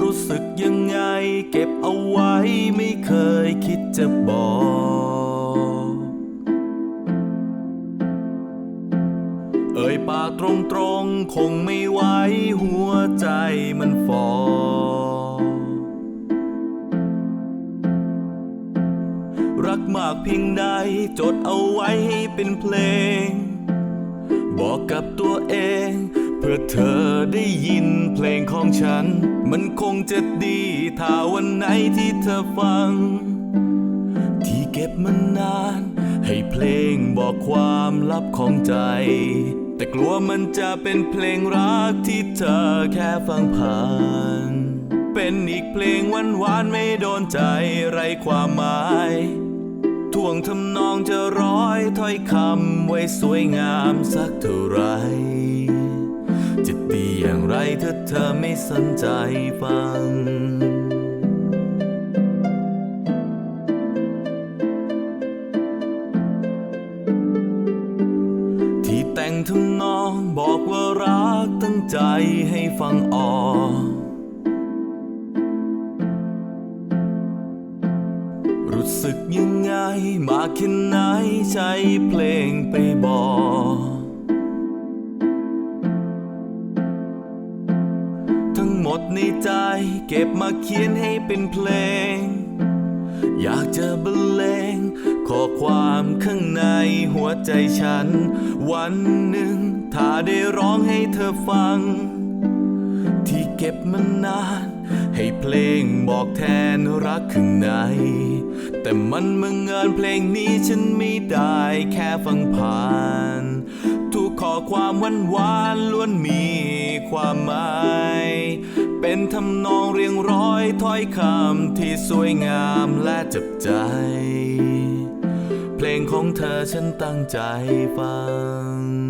รู้สึกยังไง เก็บเอาไว้ไม่เคยคิดจะบอก เอ่ยปากตรงๆ คงไม่ไหวหัวใจมันฟอรักมากเพียงใดจดเอาไว้ให้เป็นเพลง บอกกับตัวเอง อเธอได้ยินเพลงของฉัน มันคงจะดีถ้าวันไหนที่เธอฟัง ที่เก็บมันนาน ให้เพลงบอกความลับของใจ แต่กลัวมันจะเป็นเพลงรักที่เธอแค่ฟังผ่าน เป็นอีกเพลงหวานหวานๆไม่โดนใจไรความหมายท่วงทำนองจะร้อยถ้อยคำไว้สวยงามสักเท่าไหร อย่างไรถ้าเธอไม่สนใจฟัง ที่แต่งทำนองบอกว่ารักตั้งใจให้ฟังออกรู้สึกยังไง มาแค่ไหนใช้เพลงไปบ ดในใจ เก็บมาเขียนให้เป็นเพลง อยากจะบรรเลงข้อความข้างในหัวใจฉัน วันหนึ่ง ถ้าได้ร้องให้เธอฟัง ที่เก็บมานาน ให้เพลงบอกแทนรักข้างใน แต่มันมื่อเงินเพลงนี้ฉันไม่ได้แค่ฟังผ่าน ความหวานหวานล้วนมีความหมาย เป็นทำนองเรียงร้อยถ้อยคำที่สวยงามและจับใจ เพลงของเธอฉันตั้งใจฟัง